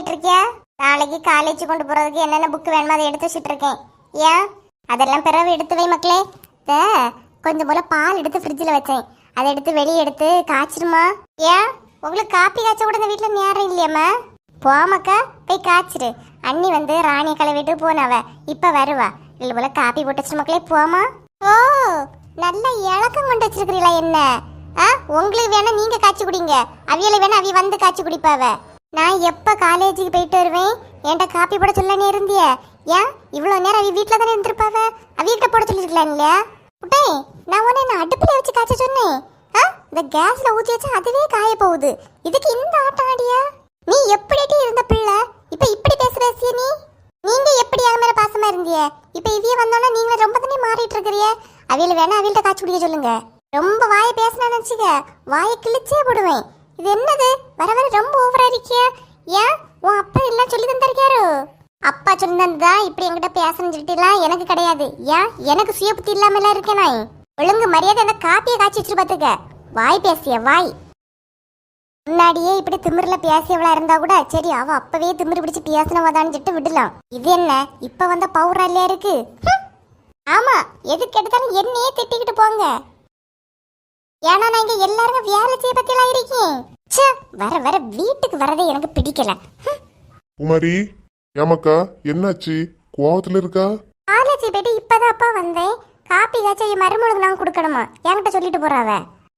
பண்ணிட்டு இருக்கிய நாளைக்கு காலேஜ் கொண்டு போறதுக்கு என்னென்ன புக் வேணுமோ அதை எடுத்து வச்சுட்டு இருக்கேன் ஏன்? அதெல்லாம் பிறகு எடுத்து வை மக்களே. இந்த கொஞ்சம் போல பால் எடுத்து ஃப்ரிட்ஜில் வச்சேன். அதை எடுத்து வெளியே எடுத்து காய்ச்சிருமா ஏன்? உங்களுக்கு காப்பி காய்ச்ச கூட இந்த வீட்டில் நேரம் இல்லையாம்மா. போமாக்கா போய் காய்ச்சிரு அண்ணி வந்து ராணியை கழுவிட்டு போனவ. இப்போ வருவா. இல்லை போல காப்பி போட்டு வச்சு மக்களே போமா ஓ நல்ல இழக்கம் கொண்டு வச்சிருக்கிறீங்களா என்ன? ஆ உங்களுக்கு வேணா நீங்க காய்ச்சி குடிங்க. அவியலை வேணா அவிய வந்து காய்ச்சி குடிப்பாவ. நான் எப்ப காலேஜுக்கு போயிட்டு வருவேன்? என்கிட்ட காப்பி போட சொல்ல நீ இருந்திய. ஏன்? இவ்வளோ நேரம் அவ வீட்டில் தானே இருந்திருப்பாவ? அவியிட்ட போட சொல்லியிருக்கலாம் இல்லையா? உட்டே நான் உன்னை நான் அடுப்புல வச்சு காய்ச்ச சொன்னேன்? ஆ? இந்த கேஸில் ஊற்றி வச்சா அதுவே காய போகுது. இதுக்கு இந்த ஆட்டம் ஆடியா? நீ எப்படிட்டி இருந்த பிள்ளை? இப்போ இப்படி பேச பேசிய நீ? நீங்க எப்படி என் மேலே பாசமா இருந்திய? இப்போ இவிய வந்தோன்னா நீங்க ரொம்ப தானே மாறிட்டு இருக்கிறிய? அவையில் வேணா அவியல்ட்ட காய்ச்சி குடிக்க சொல்லுங்க. ரொம்ப வாயை பேசினா நினச்சிக்க. வாயை கிழிச்சே போடுவேன். இது என்னது? வர வர ரொம்ப ஓவரா இருக்கியா? ஏன்? உன் அப்பா எல்லாம் சொல்லி தந்திருக்காரு? அப்பா சொன்னதுதான் இப்படி என்கிட்ட பேசணும்னு சொல்லிட்டுலாம் எனக்கு கிடையாது. ஏன்? எனக்கு சுய புத்தி இல்லாமலாம் இருக்கேன் நான். ஒழுங்கு மரியாதை அந்த காப்பியை காய்ச்சி வச்சு பாத்துக்க வாய் பேசிய வாய். முன்னாடியே இப்படி திமிர்ல பேசியவளா இருந்தா கூட சரி அவ அப்பவே திமிரு பிடிச்சு பேசினவாதான்னு சொல்லிட்டு விடலாம். இது என்ன? இப்ப வந்த பவுரா இல்லையா இருக்கு? ஆமா. எதுக்கு எடுத்தாலும் என்னையே திட்டிக்கிட்டு போங்க. ஏன்னா நான் இங்க எல்லாரும் வேலை செய்ய பத்தியெல்லாம் இருக்கேன். ச்சே வர வர வீட்டுக்கு வரதே எனக்கு பிடிக்கல. ஹம். குமாரி ஏமாக்கா என்னாச்சு? கோவத்துல இருக்கா? காலேஜ் போயிட்டு இப்பதான் அப்பா வந்தேன். காப்பி காய்ச்சல் என் மருமகளுக்கு நான் கொடுக்கணுமா? என்கிட்ட சொல்லிட்டு போறாவ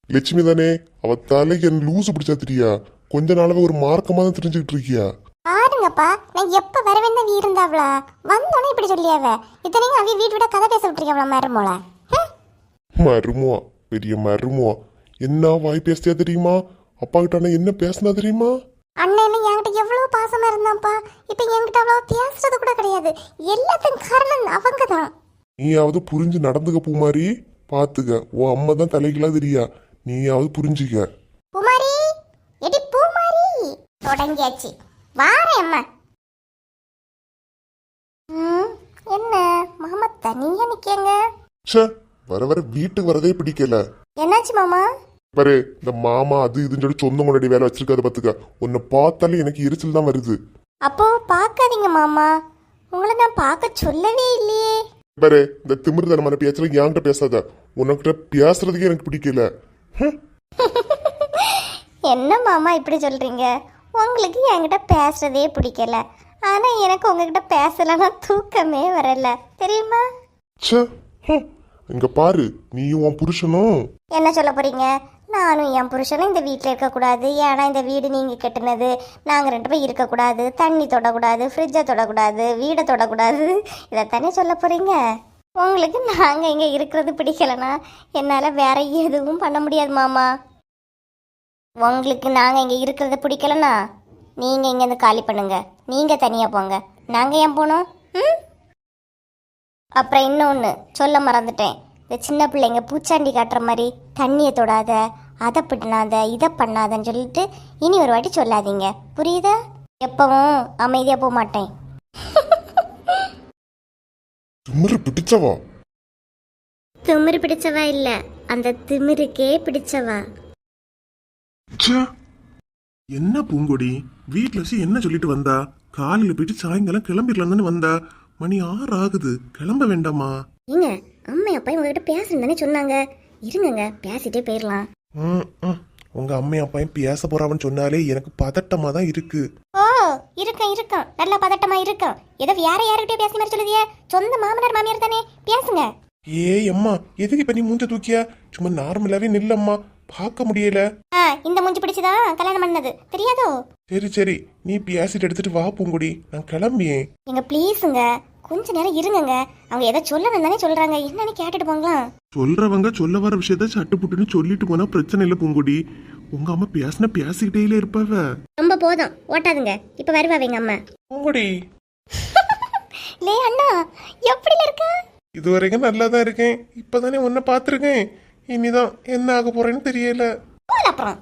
லட்சுமி தானே அவ தலைக்கு என்ன லூசு பிடிச்சா தெரியா? கொஞ்ச நாளாவே ஒரு மார்க்கமா தான் தெரிஞ்சுக்கிட்டு இருக்கியா? பாருங்கப்பா நான் எப்ப வரவேன் தான் இருந்தாவளா வந்தோடனே இப்படி சொல்லியாவ. இத்தனையும் அவி வீட்டு விட கதை பேச விட்டுருக்கவளா மருமோள? மருமுவா பெரிய மருமுவா என்ன வாய் பேசியா தெரியுமா? அப்பா கிட்ட என்ன பேசினா தெரியுமா? அண்ணன் என்கிட்ட எவ்வளவு பாசமா இருந்தான்ப்பா? இப்ப என்கிட்ட அவ்வளவு பேசுறது கூட கிடையாது. எல்லாத்துக்கும் காரணம் அவங்க தான் நீயாவது புரிஞ்சு நடந்துக்க பூமாரி. பாத்துக்க. உன் அம்மா தான் தலைகளா தெரியா. நீயாவது புரிஞ்சுக்க. பூமாரி! எடி பூமாரி! தொடங்கியாச்சு. வாரேன் அம்மா. ம், என்ன? மாமா தனியா நிக்கங்க. ச்சே வர வர வீட்டுக்கு வரதே பிடிக்கல. என்னாச்சு மாமா? பாரு இந்த மாமா அது இதுன்னு சொல்லி சொந்த முன்னாடி வேலை வச்சிருக்காது பாத்துக்க. உன்னை பார்த்தாலே எனக்கு எரிச்சல் தான் வருது. அப்போ பார்க்காதீங்க மாமா. உங்களை நான் பார்க்க சொல்லவே இல்லையே. பாரு இந்த திமிர்தனமான பேச்சுல என்கிட்ட பேசாத. உனக்கிட்ட பேசுறதுக்கே எனக்கு பிடிக்கல. ஹம். என்ன மாமா இப்படி சொல்றீங்க? உங்களுக்கு என்கிட்ட பேசுறதே பிடிக்கல. ஆனா எனக்கு உங்ககிட்ட பேசலன்னா தூக்கமே வரல. தெரியுமா? ச்சே ஹம். இங்க பாரு நீயும் உன் புருஷனும். என்ன சொல்ல போறீங்க? நானும் என் புருஷனும் இந்த வீட்டில் இருக்கக்கூடாது. ஏன்னா இந்த வீடு நீங்கள் கட்டினது நாங்கள் ரெண்டு பேரும் இருக்கக்கூடாது. தண்ணி தொடக்கூடாது ஃப்ரிட்ஜை தொடக்கூடாது வீடை தொடக்கூடாது. இதைத்தானே சொல்ல போகிறீங்க உங்களுக்கு நாங்கள் இங்கே இருக்கிறது பிடிக்கலனா என்னால் வேற எதுவும் பண்ண முடியாது மாமா. உங்களுக்கு நாங்கள் இங்கே இருக்கிறது பிடிக்கலனா நீங்கள் இங்கேருந்து காலி பண்ணுங்க. நீங்கள் தனியாக போங்க. நாங்கள் ஏன் போனோம்? ம்? அப்புறம் இன்னொன்று சொல்ல மறந்துட்டேன். இந்த சின்ன பிள்ளைங்க பூச்சாண்டி காட்டுற மாதிரி தண்ணியை தொடாத அதை பண்ணாத இதை பண்ணாதன்னு சொல்லிட்டு இனி ஒரு வாட்டி சொல்லாதீங்க. புரியுதா? எப்பவும் அமைதியாக போக மாட்டேன். திமிரு பிடிச்சவா? திமிரு பிடிச்சவா இல்லை அந்த திமிருக்கே பிடிச்சவா? ச்சே! என்ன பூங்கொடி? வீட்ல வச்சு என்ன சொல்லிட்டு வந்தா? காலையில போயிட்டு சாயங்காலம் கிளம்பிடலாம் தானே வந்தா? மணி ஆறு ஆகுது கிளம்ப வேண்டாமா? ஏங்க அம்மா அப்பா உங்ககிட்ட பேசணும் தானே சொன்னாங்க. இருங்கங்க பேசிட்டே போயிடலாம். உங்க அம்மை அப்பாயும் பேச போறாவன்னு சொன்னாலே எனக்கு பதட்டமா தான் இருக்கு. ஓ இருக்கேன் இருக்கேன். நல்ல பதட்டமா இருக்கேன் ஏதோ வேற யாருக்கிட்டே பேசுற மாதிரி சொல்லுதியே. சொந்த மாமனார் மாமியார் தானே? பேசுங்க. ஏய் அம்மா எதுக்கு இப்ப நீ மூஞ்ச தூக்கியா? சும்மா நார்மலாவே நில்லம்மா. பார்க்க முடியல. இந்த மூஞ்சி பிடிச்சுதான் கல்யாணம் பண்ணது. தெரியாதோ? சரி சரி. நீ பேசிட்டு எடுத்துட்டு வா பூங்கொடி. நான் கிளம்பியேன். எங்க ப்ளீஸுங்க கொஞ்ச நேரம் இருங்கங்க. அவங்க ஏதோ சொல்லணும் தானே சொல்றாங்க. என்னன்னு கேட்டுட்டு போங்களாம் சொல்றவங்க சொல்ல வர விஷயத்த சட்டு புட்டுன்னு சொல்லிட்டு போனா பிரச்சனை இல்லை பூங்கொடி. உங்க அம்மா பேசின பேசிக்கிட்டே இருப்பாவ. ரொம்ப போதும். ஓட்டாதுங்க. இப்ப வருவாங்க எங்க அம்மா. பூங்கொடி. லே அண்ணா எப்படி இருக்க? இது வரைக்கும் நல்லா தான் இருக்கேன். இப்பதானே உன்னை பார்த்துருக்கேன். இனிதான் என்ன ஆக போறேன்னு தெரியல. போல அப்புறம்.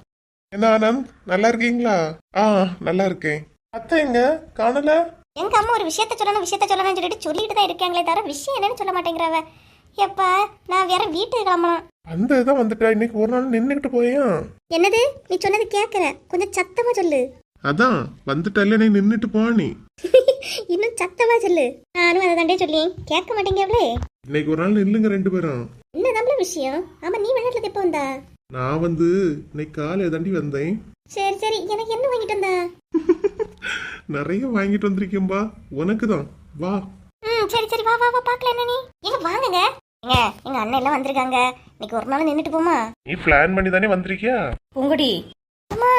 என்ன ஆனந்த் நல்லா இருக்கீங்களா? ஆ நல்லா இருக்கேன். அத்தை எங்க காணல? எங்க அம்மா ஒரு விஷயத்த சொல்லணும் விஷயத்த சொல்லணும்னு சொல்லிட்டு சொல்லிட்டு தான் இருக்காங்களே தவிர விஷயம் என்னன்னு சொல்ல மாட்டேங்கிறாவ. எப்பா நான் வேற வீட்டுக்கு கிளம்பலாம். அந்த இதான் வந்துட்டா இன்னைக்கு ஒரு நாள் நின்றுக்கிட்டு போயேன். என்னது? நீ சொன்னது கேட்கற கொஞ்சம் சத்தமா சொல்லு. அதான் வந்துட்டால நீ நின்றுட்டு போனி இன்னும் சத்தமா சொல்லு. நானும் அதை தாண்டே சொல்லி கேட்க மாட்டேங்கவளே இன்னைக்கு ஒரு நாள் நில்லுங்க ரெண்டு பேரும். என்ன நம்மள விஷயம்? ஆமா நீ விளையாட்டுல எப்போ வந்தா? நான் வந்து இன்னைக்கு காலையில தாண்டி வந்தேன். சரி சரி. எனக்கு என்ன வாங்கிட்டு வந்தா? நிறைய வாங்கிட்டு வந்திருக்கேன்பா உனக்கு தான் வா. ம் சரி சரி வா வா வா பார்க்கல என்ன நீ எங்க வாங்குங்க. எங்க எங்க அண்ணன் எல்லாம் வந்திருக்காங்க. இன்னைக்கு ஒரு நாள் நின்னுட்டு போமா? நீ பிளான் பண்ணி தானே வந்திருக்கியா? பூங்குடி அம்மா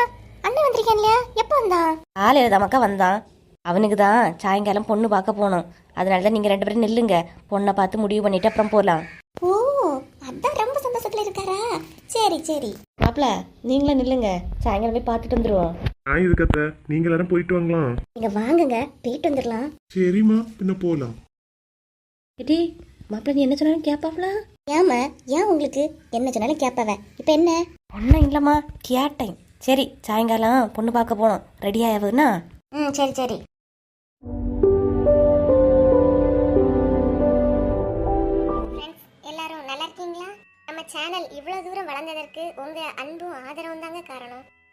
அண்ணன் வந்திருக்கான் இல்லையா? எப்போ வந்தான்? காலையில் தமக்கா வந்தான். அவனுக்கு தான் சாயங்காலம் பொண்ணு பார்க்க போகணும் அதனால தான் நீங்கள் ரெண்டு பேரும் நில்லுங்க. பொண்ணை பார்த்து முடிவு பண்ணிட்டு அப்புறம் போகலாம் ஓ அதான் ரொம்ப சந்தோஷத்துல இருக்காரா? சரி சரி. மாப்பிள நீங்களும் நில்லுங்க. சாயங்காலம் போய் பார்த்துட்டு வந்துடுவோம் நான் இதுக்கத்த நீங்க எல்லாரும் போயிட்டு வாங்கலாம். நீங்க வாங்குங்க போயிட்டு வந்துடலாம் சரிம்மா பின்ன போலாம். ஏடி மாப்பிள நீ என்ன சொன்னாலும் கேட்பாப்ல ஏமா ஏன் உங்களுக்கு என்ன சொன்னாலும் கேட்பவ இப்ப என்ன? ஒன்றும் இல்லைம்மா கேட்டேன் சரி சாயங்காலம் பொண்ணு பார்க்க போகணும். ரெடி ஆகுதுன்னா ம் சரி சரி. எல்லாரும் நல்லா இருக்கீங்களா? நம்ம சேனல் இவ்வளவு தூரம் வளர்ந்ததற்கு உங்க அன்பும் ஆதரவும் தாங்க காரணம்.